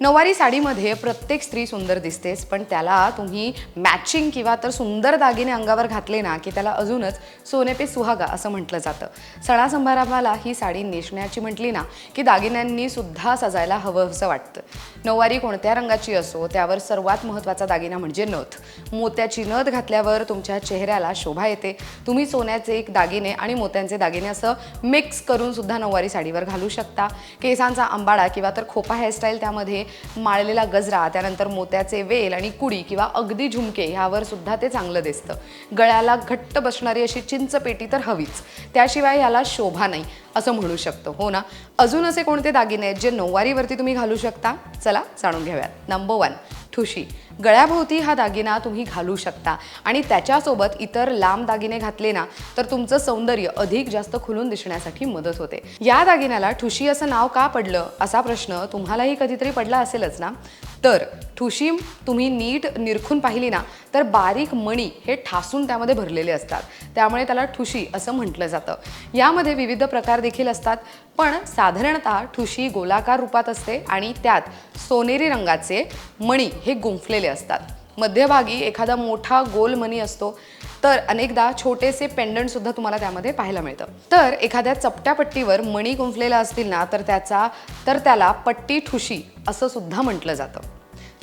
नऊवारी साडीमध्ये प्रत्येक स्त्री सुंदर दिसतेच पण त्याला तुम्ही मॅचिंग किंवा तर सुंदर दागिने अंगावर घातले ना की त्याला अजूनच सोने पे सुहागा असं म्हटलं जातं. सणासंभाराला ही साडी नेसण्याची म्हटली ना की दागिन्यांनी सुद्धा सजायला हवं असं वाटतं. नऊवारी कोणत्या रंगाची असो त्यावर सर्वात महत्त्वाचा दागिना म्हणजे नथ. मोत्याची नथ घातल्यावर तुमच्या चेहऱ्याला शोभा येते. तुम्ही सोन्याचे एक दागिने आणि मोत्यांचे दागिने असं मिक्स करून सुद्धा नऊवारी साडीवर घालू शकता. केसांचा आंबाडा किंवा तर खोपा हेअरस्टाईल त्यामध्ये माळलेला गजरा त्यानंतर मोत्याचे वेल आणि कुडी किंवा अगदी झुमके ह्यावर सुद्धा ते चांगलं दिसतं. गळ्याला घट्ट बसणारी अशी चिंच पेटी तर हवीच. त्याशिवाय याला शोभा नाही असं म्हणू शकतो. हो ना? अजून असे कोणते दागिने आहेत जे नऊवारीवरती तुम्ही घालू शकता? चला जाणून घेऊयात. नंबर वन ठुशी गळ्याभोवती हा दागिना तुम्ही घालू शकता. आणि त्याच्यासोबत इतर लांब दागिने घातले ना तर तुमचं सौंदर्य अधिक जास्त खुलून दिसण्यासाठी मदत होते. या दागिन्याला ठुशी असं नाव का पडलं? असा प्रश्न तुम्हालाही कधीतरी पडला असेलच ना? तर ठुशी तुम्ही नीट निरखून पाहिली ना तर बारीक मणी हे ठासून त्यामध्ये भरलेले असतात. त्यामुळे त्याला ठुशी असं म्हटलं जातं. यामध्ये विविध प्रकार देखील असतात पण साधारणतः ठुशी गोलाकार रूपात असते आणि त्यात सोनेरी रंगाचे मणी हे गुंफलेले असतात. मध्यभागी एखादा मोठा गोल मणी असतो तर अनेकदा छोटेसे पेंडंट सुद्धा तुम्हाला त्यामध्ये पाहायला मिळतं. तर एखाद्या चपट्या पट्टीवर मणी गुंफलेला असतील ना तर त्याचा तर त्याला पट्टी ठुशी असं सुद्धा म्हटलं जातं.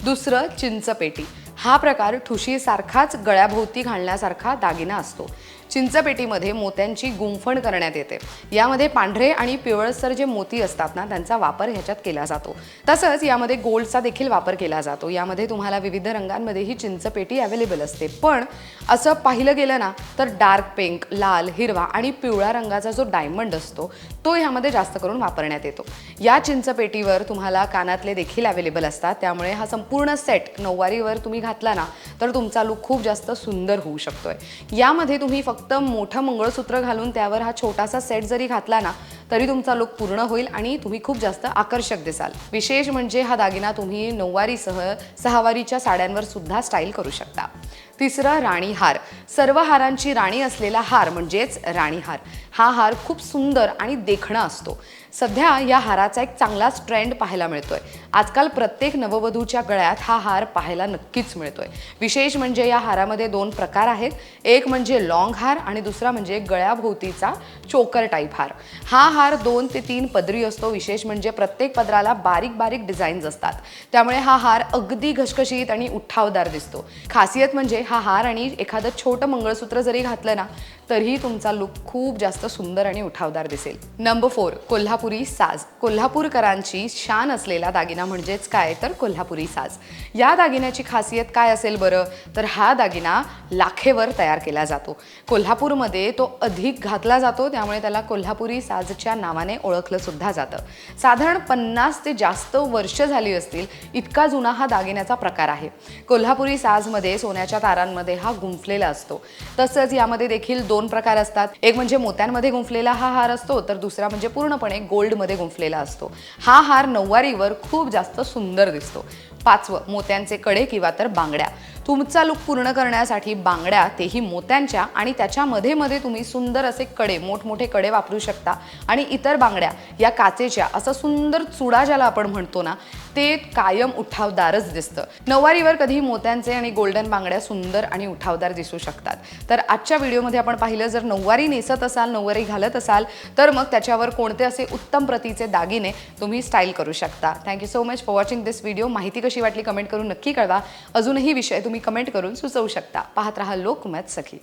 दुसरं चिंचपेटी. हा प्रकार ठुशीसारखाच गळ्याभोवती घालण्यासारखा दागिना असतो. चिंचपेटीमध्ये मोत्यांची गुंफण करण्यात येते. यामध्ये पांढरे आणि पिवळसर जे मोती असतात ना त्यांचा वापर ह्याच्यात केला जातो. तसंच यामध्ये गोल्डचा देखील वापर केला जातो. यामध्ये तुम्हाला विविध रंगांमध्ये ही चिंचपेटी अवेलेबल असते. पण असं पाहिलं गेलं ना तर डार्क पिंक लाल हिरवा आणि पिवळा रंगाचा जो डायमंड असतो तो ह्यामध्ये जास्त करून वापरण्यात येतो. या चिंचपेटीवर तुम्हाला कानातले देखील अवेलेबल असतात. त्यामुळे हा संपूर्ण सेट नऊवारीवर तुम्ही घातला ना तर तुमचा लुक खूप जास्त सुंदर होऊ शकतोय. यामध्ये तुम्ही फक्त मोठं मंगळसूत्र घालून त्यावर हा छोटासा सेट जरी घातला ना तरी तुमचा लुक पूर्ण होईल आणि तुम्ही खूप जास्त आकर्षक दिसाल. विशेष म्हणजे हा दागिना तुम्ही नऊवारीसह सहावारीच्या साड्यांवर सुद्धा स्टाईल करू शकता. तिसरा राणी हार. सर्व हारांची राणी असलेला हार म्हणजेच राणी हार. हा हार खूप सुंदर आणि देखणा असतो. सध्या या हाराचा एक चांगलाच ट्रेंड पाहायला मिळतोय. आजकाल प्रत्येक नववधूच्या गळ्यात हा हार पाहायला नक्कीच मिळतोय. विशेष म्हणजे या हारामध्ये दोन प्रकार आहेत. एक म्हणजे लॉंग हार आणि दुसरा म्हणजे गळ्याभोवतीचा चोकर टाईप हार. हा हार दोन ते तीन पदरी असतो. विशेष म्हणजे प्रत्येक पदराला बारीक बारीक डिझाईन्स असतात. त्यामुळे हा हार अगदी घसघशीत आणि उठावदार दिसतो. खासियत म्हणजे हा हार आणि एखादं छोटं मंगळसूत्र जरी घातलं ना तरीही तुमचा लुक खूप जास्त सुंदर आणि उठावदार दिसेल. नंबर फोर कोल्हापुरी साज. कोल्हापूरकरांची शान असलेला दागिना म्हणजेच काय? तर कोल्हापुरी साज. या दागिन्याची खासियत काय असेल बरं? तर हा दागिना लाखेवर तयार केला जातो. कोल्हापूरमध्ये तो अधिक घातला जातो त्यामुळे त्याला कोल्हापुरी साजच्या नावाने ओळखलं सुद्धा जातं. साधारण पन्नास ते जास्त वर्ष झाली असतील इतका जुना हा दागिन्याचा प्रकार आहे. कोल्हापुरी साजमध्ये सोन्याच्या तारांमध्ये हा गुंफलेला असतो. तसंच यामध्ये देखील दोन दोन प्रकार असतात. एक म्हणजे मोत्यांमध्ये गुंफलेला हा हार असतो तर दुसरा म्हणजे पूर्णपणे गोल्डमध्ये गुंफलेला असतो. हा हार नऊवारीवर खूप जास्त सुंदर दिसतो. पाचवं मोत्यांचे कडे किंवा तर बांगड्या. तुमचा लुक पूर्ण करण्यासाठी बांगड्या तेही मोत्यांच्या आणि त्याच्यामध्ये मध्ये तुम्ही सुंदर असे कडे मोठमोठे कडे वापरू शकता. आणि इतर बांगड्या या काचेच्या असं सुंदर चुडा ज्याला आपण म्हणतो ना ते कायम उठावदारच दिसतं. नऊवारीवर कधी मोत्यांचे आणि गोल्डन बांगड्या सुंदर आणि उठावदार दिसू शकतात. तर आजच्या व्हिडिओमध्ये आपण पाहिलं जर नऊवारी नेसत असाल नऊवारी घालत असाल तर मग त्याच्यावर कोणते असे उत्तम प्रतीचे दागिने तुम्ही स्टाईल करू शकता. Thank you so much for watching this video माहिती कशी कशी वाटली कमेंट करून नक्की कळवा. अजूनही विषय तुम्ही कमेंट करून सुचवू शकता. पाहत रहा लोकमत सखी.